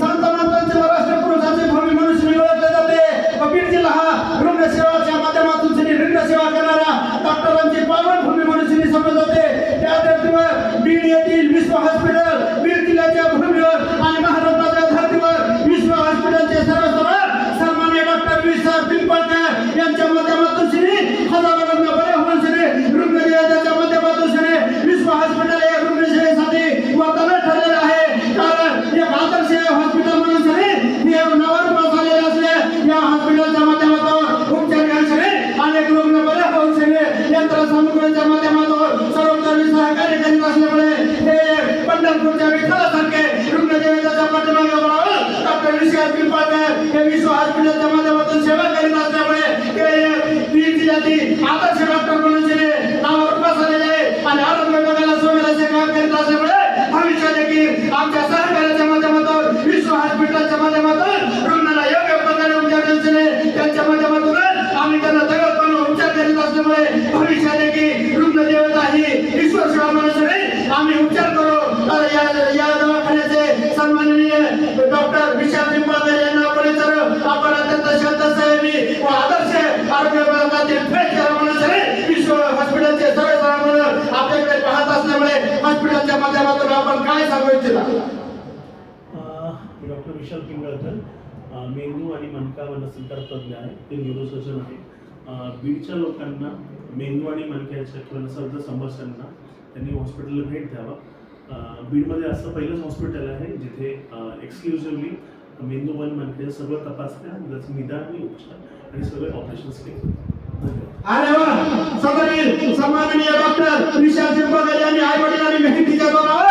संत महात्मांचे व राष्ट्रपुरुषाचे भूमी मनुष्य श्री ओळखले जाते. व बीड जिल्हा हा रुग्णसेवाच्या माध्यमातून श्री रुग्णसेवा करणारा डॉक्टरांची पावन भूमी म्हणून श्री समजले जाते. त्या धर्तीवर बीड येथील विश्व हॉस्पिटल यंत्र माध्यमातून सर्वोत्तम सहकार्य करीत असल्यामुळे हे पंढरपूरच्या विठ्ठलासारखे रुग्णसेवेच्या पाठीमागे बरोबर डॉक्टर विशाल पिंपळकर हे विश्व हॉस्पिटलच्या माध्यमातून सेवा करीत असल्यामुळे ते बीड जिल्ह्यातील आदर्श डॉक्टर म्हणून जिने नावावर पास आहे आणि आरोग्य विभागाला सोडण्याचे काम करीत असल्यामुळे भविष्यात देखील आमच्या सहकार्याच्या माध्यमातून विश्व हॉस्पिटलच्या माध्यमातून रुग्णाला योग्य प्रकारे उपचार दिले त्यांच्या माध्यमातून आम्ही त्यांना दगड दगडपणे उपचार करीत असल्यामुळे भविष्यात देखील रुग्ण देवता ईश्वर सेवा म्हणून आम्ही उपचार करू या या दवाखान्याचे सन्माननीय डॉक्टर विशाल पिंपळकर यांना परिसर आपण अत्यंत श्रद्धासहमी व आदर्श आरोग्य विभागातील फेट करा विश्व हॉस्पिटलचे सर्व म्हणून आपल्याकडे पाहत असल्यामुळे हॉस्पिटलच्या माध्यमातून आपण काय सांगू इच्छिता? डॉक्टर विशाल पिंगळकर मेंदू आणि मनका मनस्विकार तज्ञ आहे ते न्यूरोसर्जन आहे बीडच्या लोकांना मेंदू आणि मणक्यांच्या किंवा सर्व समस्यांना त्यांनी हॉस्पिटलला भेट द्यावा. बीडमध्ये असं पहिलंच हॉस्पिटल आहे जिथे एक्सक्लुझिव्हली मेंदू आणि मणक्या सर्व तपासण्या त्याचं निदान आणि उपचार आणि सगळे ऑपरेशन्स केले. धन्यवाद. अरे सदरील सन्माननीय डॉक्टर विशाल पिंपळकर यांनी आई वडिलांनी मेहनतीच्या द्वारा